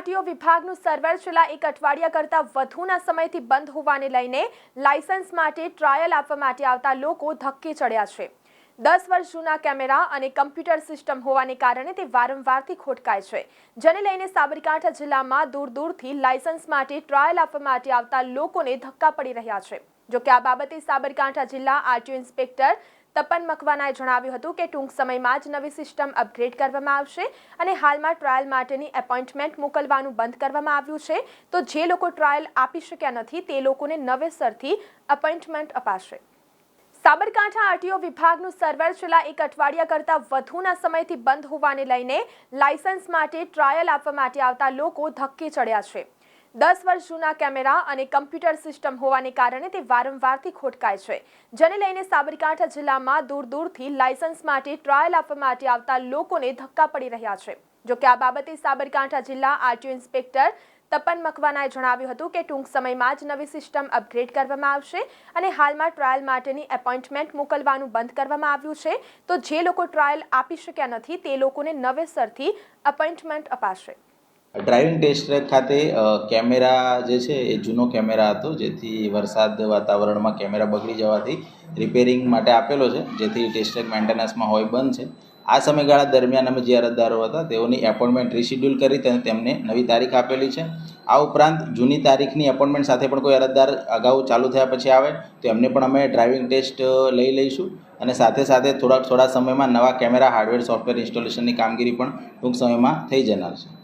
RTO વિભાગનું server છેલ્લા એક અઠવાડિયા કરતાં વધુના સમયથી બંધ હોવાને લઈને લાયસન્સ માટે ટ્રાયલ આપવા માટે આવતા લોકો ધક્કે ચડ્યા છે. દસ વર્ષ જૂના કેમેરા અને કમ્પ્યુટર સિસ્ટમ હોવાને કારણે તે વારંવારથી ખોટકાય છે. જેને લઈને સાબરકાંઠા જિલ્લામાં દૂર દૂરથી લાયસન્સ માટે ટ્રાયલ આપવા માટે આવતા લોકોને ધક્કા પડી રહ્યા છે. જોકે આ બાબતે સાબરકાંઠા જિલ્લા આરટીઓ ઇન્સ્પેક્ટર તપન મકવાનાએ જણાવ્યું હતું કે ટૂંક સમયમાં જ નવી સિસ્ટમ અપગ્રેડ કરવામાં આવશે અને હાલમાં ટ્રાયલ માટેની એપોઇન્ટમેન્ટ મોકલવાનું બંધ કરવામાં આવ્યું છે. તો જે લોકો ટ્રાયલ આપી શક્યા નથી, તે લોકોને નવેસરથી અપોઇન્ટમેન્ટ અપાશે. સાબરકાંઠા આરટીઓ વિભાગનું સર્વર છેલ્લા એક અઠવાડિયા કરતાં વધુના સમયથી બંધ હોવાને લઈને લાયસન્સ માટે ટ્રાયલ આપવા માટે આવતા લોકો ધક્કે ચડ્યા છે. દસ વર્ષ જૂના કેમેરા અને કમ્પ્યુટર સિસ્ટમ હોવાને કારણે તે વારંવારથી ખોટકાય છે. જેને લઈને સાબરકાંઠા જિલ્લામાં દૂર દૂરથી લાયસન્સ માટે ટ્રાયલ આપવા માટે આવતા લોકોને ધક્કા પડી રહ્યા છે. જોકે આ બાબતે સાબરકાંઠા જિલ્લા આરટીઓ ઇન્સ્પેક્ટર તપન મકવાનાએ જણાવ્યું હતું કે ટૂંક સમયમાં જ નવી સિસ્ટમ અપગ્રેડ કરવામાં આવશે અને હાલમાં ટ્રાયલ માટેની એપોઇન્ટમેન્ટ મોકલવાનું બંધ કરવામાં આવ્યું છે. તો જે લોકો ટ્રાયલ આપી શક્યા નથી તે લોકોને નવેસરથી અપોઇન્ટમેન્ટ અપાશે. ડ્રાઇવિંગ ટેસ્ટ ટ્રેક ખાતે કેમેરા જે છે એ જૂનો કેમેરા હતો, જેથી વરસાદ વાતાવરણમાં કેમેરા બગડી જવાથી રિપેરિંગ માટે આપેલો છે, જેથી ટેસ્ટ ટ્રેક મેન્ટેનન્સમાં હોય બંધ છે. આ સમયગાળા દરમિયાન અમે જે અરજદારો હતા, તેઓની એપોઇન્ટમેન્ટ રિશિડ્યુલ કરી અને તેમને નવી તારીખ આપેલી છે. આ ઉપરાંત જૂની તારીખની એપોઇન્ટમેન્ટ સાથે પણ કોઈ અરજદાર અગાઉ ચાલુ થયા પછી આવે, તો એમને પણ અમે ડ્રાઇવિંગ ટેસ્ટ લઈ લઈશું. અને સાથે સાથે થોડાક થોડા સમયમાં નવા કેમેરા હાર્ડવેર સોફ્ટવેર ઇન્સ્ટોલેશનની કામગીરી પણ ટૂંક સમયમાં થઈ જનાર છે.